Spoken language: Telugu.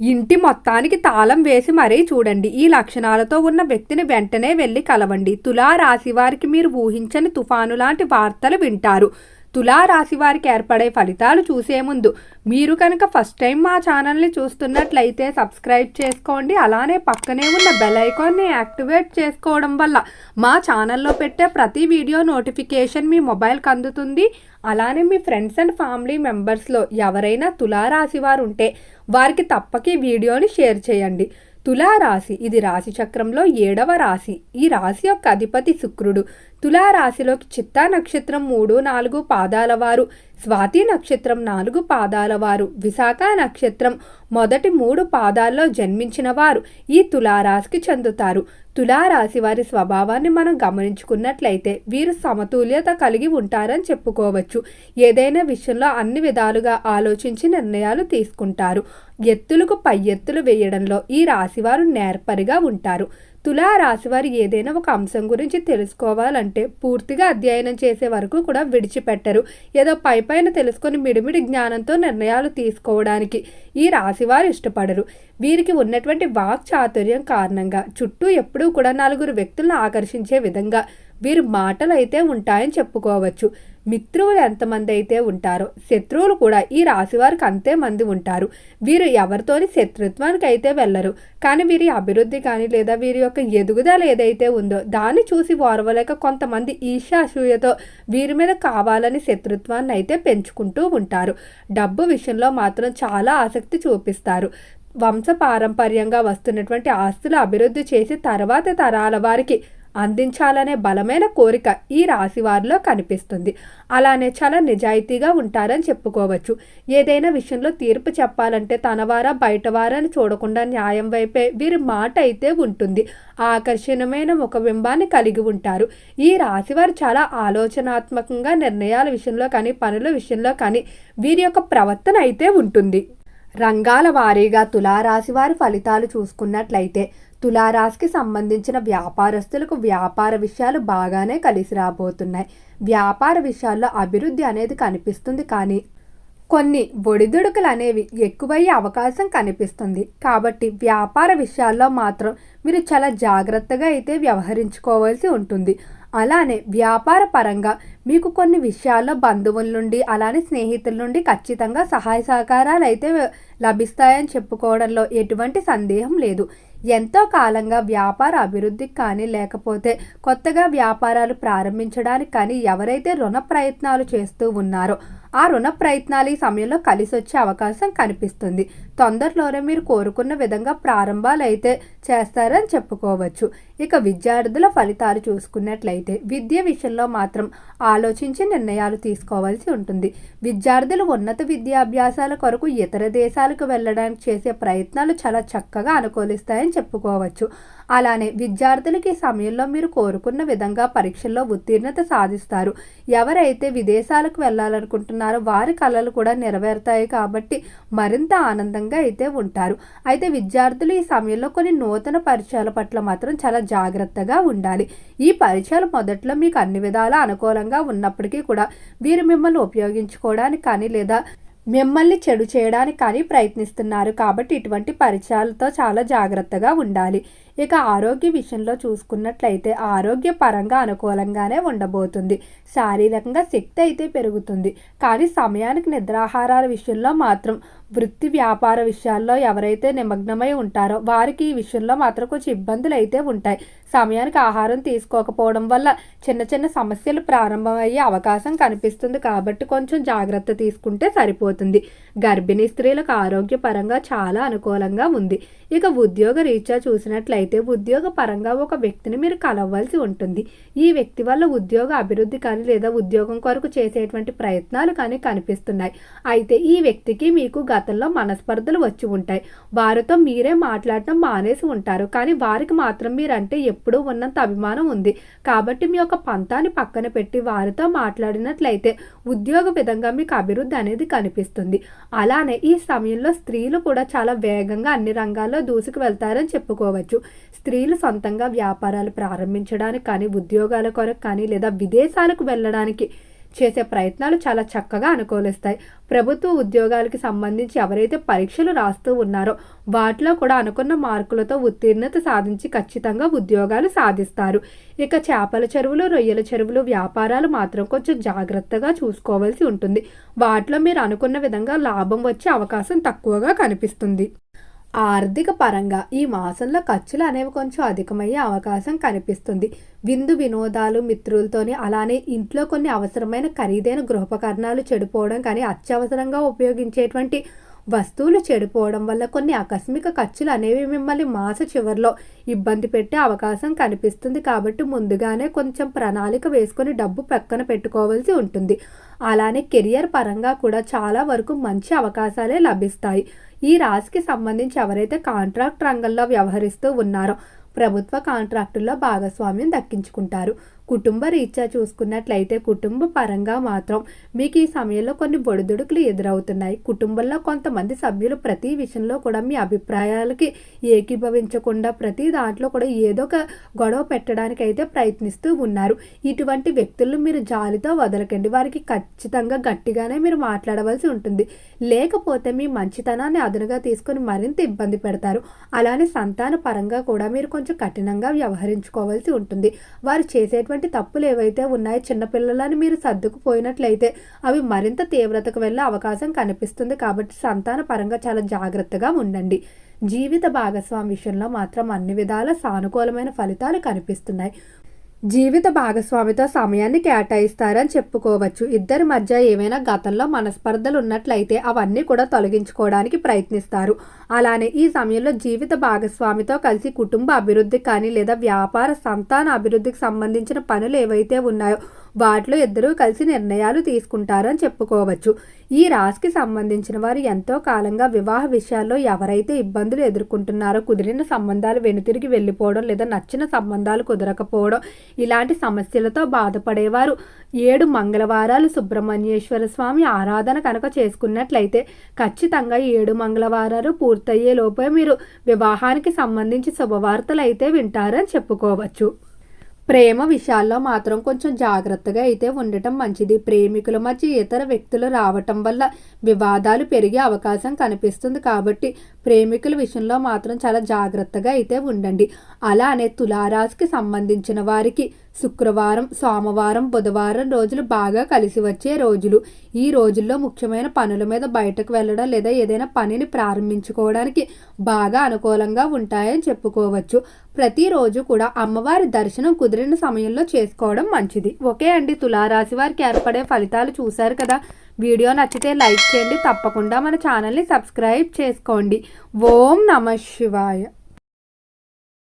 ఇంటి మొత్తానికి తాళం వేసి మరీ చూడండి. ఈ లక్షణాలతో ఉన్న వ్యక్తిని వెంటనే వెళ్ళి కలవండి. తులా రాశి వారికి మీరు ఊహించని తుఫాను లాంటి వార్తలు వింటారు. తులారాశి వారికి ఏర్పడే ఫలితాలు చూసే ముందు మీరు కనుక ఫస్ట్ టైం మా ఛానల్ని చూస్తున్నట్లయితే సబ్స్క్రైబ్ చేసుకోండి. అలానే పక్కనే ఉన్న బెల్ ఐకాన్ని యాక్టివేట్ చేసుకోవడం వల్ల మా ఛానల్లో పెట్టే ప్రతి వీడియో నోటిఫికేషన్ మీ మొబైల్కి అందుతుంది. అలానే మీ ఫ్రెండ్స్ అండ్ ఫ్యామిలీ మెంబర్స్లో ఎవరైనా తులారాశి వారు ఉంటే వారికి తప్పక ఈ వీడియోని షేర్ చేయండి. తులారాశి. ఇది రాశి చక్రంలో ఏడవ రాశి. ఈ రాశి యొక్క అధిపతి శుక్రుడు. తులారాశిలోకి చిత్తా నక్షత్రం మూడు నాలుగు పాదాల వారు. స్వాతి నక్షత్రం నాలుగు పాదాల వారు. విశాఖ నక్షత్రం మొదటి మూడు పాదాల్లో జన్మించిన వారు. ఈ తులారాశికి చెందుతారు. తులారాశి వారి స్వభావాన్ని మనం గమనించుకున్నట్లయితే వీరు సమతుల్యత కలిగి ఉంటారని చెప్పుకోవచ్చు. ఏదైనా విషయంలో అన్ని విధాలుగా ఆలోచించి నిర్ణయాలు తీసుకుంటారు. ఎత్తులకు పై ఎత్తులు వేయడంలో ఈ రాశివారు నేర్పరిగా ఉంటారు. తులా రాశివారు ఏదైనా ఒక అంశం గురించి తెలుసుకోవాలంటే పూర్తిగా అధ్యయనం చేసే వరకు కూడా విడిచిపెట్టరు. ఏదో పై పైన తెలుసుకొని మిడిమిడి జ్ఞానంతో నిర్ణయాలు తీసుకోవడానికి ఈ రాశివారు ఇష్టపడరు. వీరికి ఉన్నటువంటి వాక్ చాతుర్యం కారణంగా చుట్టూ ఎప్పుడూ కూడా నలుగురు వ్యక్తులను ఆకర్షించే విధంగా వీరి మాటలు అయితే ఉంటాయని చెప్పుకోవచ్చు. మిత్రువులు ఎంతమంది అయితే ఉంటారో శత్రువులు కూడా ఈ రాశి వారికి అంతే మంది ఉంటారు. వీరు ఎవరితోని శత్రుత్వానికి అయితే వెళ్ళరు. కానీ వీరి అభివృద్ధి కానీ లేదా వీరి యొక్క ఎదుగుదల ఏదైతే ఉందో దాన్ని చూసి ఓర్వలేక కొంతమంది ఈర్ష్యాసూయతో వీరి మీద కావాలని శత్రుత్వాన్ని అయితే పెంచుకుంటూ ఉంటారు. డబ్బు విషయంలో మాత్రం చాలా ఆసక్తి చూపిస్తారు. వంశ పారంపర్యంగా వస్తున్నటువంటి ఆస్తులు అభివృద్ధి చేసి తర్వాత తరాల వారికి అందించాలనే బలమైన కోరిక ఈ రాశి వారిలో కనిపిస్తుంది. అలానే చాలా నిజాయితీగా ఉంటారని చెప్పుకోవచ్చు. ఏదైనా విషయంలో తీర్పు చెప్పాలంటే తనవారా బయటవారని చూడకుండా న్యాయం వైపే వీరి మాట అయితే ఉంటుంది. ఆకర్షణమైన ముఖ బింబాన్ని కలిగి ఉంటారు. ఈ రాశివారు చాలా ఆలోచనాత్మకంగా నిర్ణయాల విషయంలో కానీ పనుల విషయంలో కానీ వీరి యొక్క ప్రవర్తన అయితే ఉంటుంది. రంగాల వారీగా తులారాశి వారి ఫలితాలు చూసుకున్నట్లయితే తులారాశికి సంబంధించిన వ్యాపారస్తులకు వ్యాపార విషయాలు బాగానే కలిసి రాబోతున్నాయి. వ్యాపార విషయాల్లో అభివృద్ధి అనేది కనిపిస్తుంది కానీ కొన్ని ఒడిదుడుకులు అనేవి ఎక్కువయ్యే అవకాశం కనిపిస్తుంది. కాబట్టి వ్యాపార విషయాల్లో మాత్రం మీరు చాలా జాగ్రత్తగా అయితే వ్యవహరించుకోవాల్సి ఉంటుంది. అలానే వ్యాపార పరంగా మీకు కొన్ని విషయాల్లో బంధువుల నుండి అలానే స్నేహితుల నుండి ఖచ్చితంగా సహాయ సహకారాలు అయితే లభిస్తాయని చెప్పుకోవడంలో ఎటువంటి సందేహం లేదు. ఎంతో కాలంగా వ్యాపార అభివృద్ధికి కానీ లేకపోతే కొత్తగా వ్యాపారాలు ప్రారంభించడానికి కానీ ఎవరైతే రుణ ప్రయత్నాలు చేస్తూ ఉన్నారో ఆ రుణ ప్రయత్నాలు ఈ సమయంలో కలిసి వచ్చే అవకాశం కనిపిస్తుంది. తొందరలోనే మీరు కోరుకున్న విధంగా ప్రారంభాలు అయితే చేస్తారని చెప్పుకోవచ్చు. ఇక విద్యార్థుల ఫలితాలు చూసుకున్నట్లయితే విద్య విషయంలో మాత్రం ఆలోచించి నిర్ణయాలు తీసుకోవాల్సి ఉంటుంది. విద్యార్థులు ఉన్నత విద్యాభ్యాసాల కొరకు ఇతర దేశాలకు వెళ్ళడానికి చేసే ప్రయత్నాలు చాలా చక్కగా అనుకూలిస్తాయని చెప్పుకోవచ్చు. అలానే విద్యార్థులకి ఈ సమయంలో మీరు కోరుకున్న విధంగా పరీక్షల్లో ఉత్తీర్ణత సాధిస్తారు. ఎవరైతే విదేశాలకు వెళ్ళాలనుకుంటున్నారో వారి కళలు కూడా నెరవేరుతాయి కాబట్టి మరింత ఆనందంగా అయితే ఉంటారు. అయితే విద్యార్థులు ఈ సమయంలో కొన్ని నూతన పరిచయాల పట్ల మాత్రం చాలా జాగ్రత్తగా ఉండాలి. ఈ పరిచయాలు మొదట్లో మీకు అన్ని విధాల అనుకూలంగా ఉన్నప్పటికీ కూడా వీరు మిమ్మల్ని ఉపయోగించుకోవడానికి కానీ లేదా మిమ్మల్ని చెడు చేయడానికి కానీ ప్రయత్నిస్తున్నారు కాబట్టి ఇటువంటి పరిచయాలతో చాలా జాగ్రత్తగా ఉండాలి. ఇక ఆరోగ్య విషయంలో చూసుకున్నట్లయితే ఆరోగ్య పరంగా అనుకూలంగానే ఉండబోతుంది. శారీరకంగా శక్తి అయితే పెరుగుతుంది. కానీ సమయానికి నిద్రాహారాల విషయంలో మాత్రం వృత్తి వ్యాపార విషయాల్లో ఎవరైతే నిమగ్నమై ఉంటారో వారికి ఈ విషయంలో మాత్రం కొంచెం ఇబ్బందులు అయితే ఉంటాయి. సమయానికి ఆహారం తీసుకోకపోవడం వల్ల చిన్న చిన్న సమస్యలు ప్రారంభమయ్యే అవకాశం కనిపిస్తుంది కాబట్టి కొంచెం జాగ్రత్త తీసుకుంటే సరిపోతుంది. గర్భిణీ స్త్రీలకు ఆరోగ్యపరంగా చాలా అనుకూలంగా ఉంది. ఇక ఉద్యోగ రీత్యా చూసినట్లయితే ఉద్యోగ పరంగా ఒక వ్యక్తిని మీరు కలవలసి ఉంటుంది. ఈ వ్యక్తి వల్ల ఉద్యోగ అభివృద్ధి కానీ లేదా ఉద్యోగం కొరకు చేసేటువంటి ప్రయత్నాలు కానీ కనిపిస్తున్నాయి. అయితే ఈ వ్యక్తికి మీకు గతంలో మనస్పర్ధలు వచ్చి ఉంటాయి. వారితో మీరే మాట్లాడటం మానేసి ఉంటారు. కానీ వారికి మాత్రం మీరంటే ఎప్పుడూ ఉన్నంత అభిమానం ఉంది. కాబట్టి మీ యొక్క పంతాన్ని పక్కన పెట్టి వారితో మాట్లాడినట్లయితే ఉద్యోగ విధంగా మీకు అభివృద్ధి అనేది కనిపిస్తుంది. అలానే ఈ సమయంలో స్త్రీలు కూడా చాలా వేగంగా అన్ని రంగాల్లో దూసుకు వెళ్తారని చెప్పుకోవచ్చు. స్త్రీలు సొంతంగా వ్యాపారాలు ప్రారంభించడానికి కానీ ఉద్యోగాల కొరకు కానీ లేదా విదేశాలకు వెళ్ళడానికి చేసే ప్రయత్నాలు చాలా చక్కగా అనుకూలిస్తాయి. ప్రభుత్వ ఉద్యోగాలకి సంబంధించి ఎవరైతే పరీక్షలు రాస్తూ ఉన్నారో వాటిలో కూడా అనుకున్న మార్కులతో ఉత్తీర్ణత సాధించి ఖచ్చితంగా ఉద్యోగాలు సాధిస్తారు. ఇక చేపల చెరువులు రొయ్యల చెరువులు వ్యాపారాలు మాత్రం కొంచెం జాగ్రత్తగా చూసుకోవాల్సి ఉంటుంది. వాటిలో మీరు అనుకున్న విధంగా లాభం వచ్చే అవకాశం తక్కువగా కనిపిస్తుంది. ఆర్థిక పరంగా ఈ మాసంలో ఖర్చులు అనేవి కొంచెం అధికమయ్యే అవకాశం కనిపిస్తుంది. విందు వినోదాలు మిత్రులతోని అలానే ఇంట్లో కొన్ని అవసరమైన ఖరీదైన గృహోపకరణాలు చెడిపోవడం కానీ అత్యవసరంగా ఉపయోగించేటువంటి వస్తువులు చెడిపోవడం వల్ల కొన్ని ఆకస్మిక ఖర్చులు అనేవి మిమ్మల్ని మాస చివరిలో ఇబ్బంది పెట్టే అవకాశం కనిపిస్తుంది. కాబట్టి ముందుగానే కొంచెం ప్రణాళిక వేసుకొని డబ్బు పక్కన పెట్టుకోవాల్సి ఉంటుంది. అలానే కెరియర్ పరంగా కూడా చాలా వరకు మంచి అవకాశాలే లభిస్తాయి. ఈ రాశికి సంబంధించి ఎవరైతే కాంట్రాక్ట్ రంగంలో వ్యవహరిస్తూ ఉన్నారో ప్రభుత్వ కాంట్రాక్టుల్లో భాగస్వామ్యం దక్కించుకుంటారు. కుటుంబ రీత్యా చూసుకున్నట్లయితే కుటుంబ పరంగా మాత్రం మీకు ఈ సమయంలో కొన్ని బొడిదుడుకులు ఎదురవుతున్నాయి. కుటుంబంలో కొంతమంది సభ్యులు ప్రతి విషయంలో కూడా మీ అభిప్రాయాలకి ఏకీభవించకుండా ప్రతి దాంట్లో కూడా ఏదో ఒక గొడవ పెట్టడానికి అయితే ప్రయత్నిస్తూ ఉన్నారు. ఇటువంటి వ్యక్తులను మీరు జాలితో వదలకండి. వారికి ఖచ్చితంగా గట్టిగానే మీరు మాట్లాడవలసి ఉంటుంది. లేకపోతే మీ మంచితనాన్ని అదునుగా తీసుకొని మరింత ఇబ్బంది పెడతారు. అలానే సంతాన పరంగా కూడా మీరు కొంచెం కఠినంగా వ్యవహరించుకోవాల్సి ఉంటుంది. వారు చేసేటువంటి తప్పులు ఏవైతే ఉన్నాయో చిన్నపిల్లలని మీరు సర్దుకుపోయినట్లయితే అవి మరింత తీవ్రతకు వెళ్ళే అవకాశం కనిపిస్తుంది. కాబట్టి సంతాన పరంగా చాలా జాగ్రత్తగా ఉండండి. జీవిత భాగస్వామి విషయంలో మాత్రం అన్ని విధాల సానుకూలమైన ఫలితాలు కనిపిస్తున్నాయి. జీవిత భాగస్వామితో సమయాన్ని కేటాయిస్తారని చెప్పుకోవచ్చు. ఇద్దరి మధ్య ఏమైనా గతంలో మనస్పర్ధలు ఉన్నట్లయితే అవన్నీ కూడా తొలగించుకోవడానికి ప్రయత్నిస్తారు. అలానే ఈ సమయంలో జీవిత భాగస్వామితో కలిసి కుటుంబ అభివృద్ధి కానీ లేదా వ్యాపార సంతాన అభివృద్ధికి సంబంధించిన పనులు ఏవైతే ఉన్నాయో వాటిలో ఇద్దరూ కలిసి నిర్ణయాలు తీసుకుంటారని చెప్పుకోవచ్చు. ఈ రాశికి సంబంధించిన వారు ఎంతో కాలంగా వివాహ విషయాల్లో ఎవరైతే ఇబ్బందులు ఎదుర్కొంటున్నారో కుదిరిన సంబంధాలు వెనుతిరిగి వెళ్ళిపోవడం లేదా నచ్చిన సంబంధాలు కుదరకపోవడం ఇలాంటి సమస్యలతో బాధపడేవారు. ఏడు మంగళవారాలు సుబ్రహ్మణ్యేశ్వర స్వామి ఆరాధన కనుక చేసుకున్నట్లయితే ఖచ్చితంగా ఏడు మంగళవారాలు పూర్తయ్యే లోపే మీరు వివాహానికి సంబంధించి శుభవార్తలు అయితే వింటారని చెప్పుకోవచ్చు. ప్రేమ విషయాల్లో మాత్రం కొంచెం జాగ్రత్తగా అయితే ఉండటం మంచిది. ప్రేమికుల మధ్య ఇతర వ్యక్తులు రావటం వల్ల వివాదాలు పెరిగే అవకాశం కనిపిస్తుంది కాబట్టి ప్రేమికుల విషయంలో మాత్రం చాలా జాగ్రత్తగా అయితే ఉండండి. అలానే తులారాశికి సంబంధించిన వారికి శుక్రవారం సోమవారం బుధవారం రోజులు బాగా కలిసి వచ్చే రోజులు. ఈ రోజుల్లో ముఖ్యమైన పనుల మీద బయటకు వెళ్ళడం లేదా ఏదైనా పనిని ప్రారంభించుకోవడానికి బాగా అనుకూలంగా ఉంటాయని చెప్పుకోవచ్చు. ప్రతిరోజు కూడా అమ్మవారి దర్శనం కుదిరిన సమయంలో చేసుకోవడం మంచిది. ఓకే అండి తులారాశి వారికి ఏర్పడే ఫలితాలు చూశారు కదా? వీడియో నచ్చితే లైక్ చేయండి. తప్పకుండా మన ఛానల్ని సబ్స్క్రైబ్ చేసుకోండి. ఓం నమ శివాయ.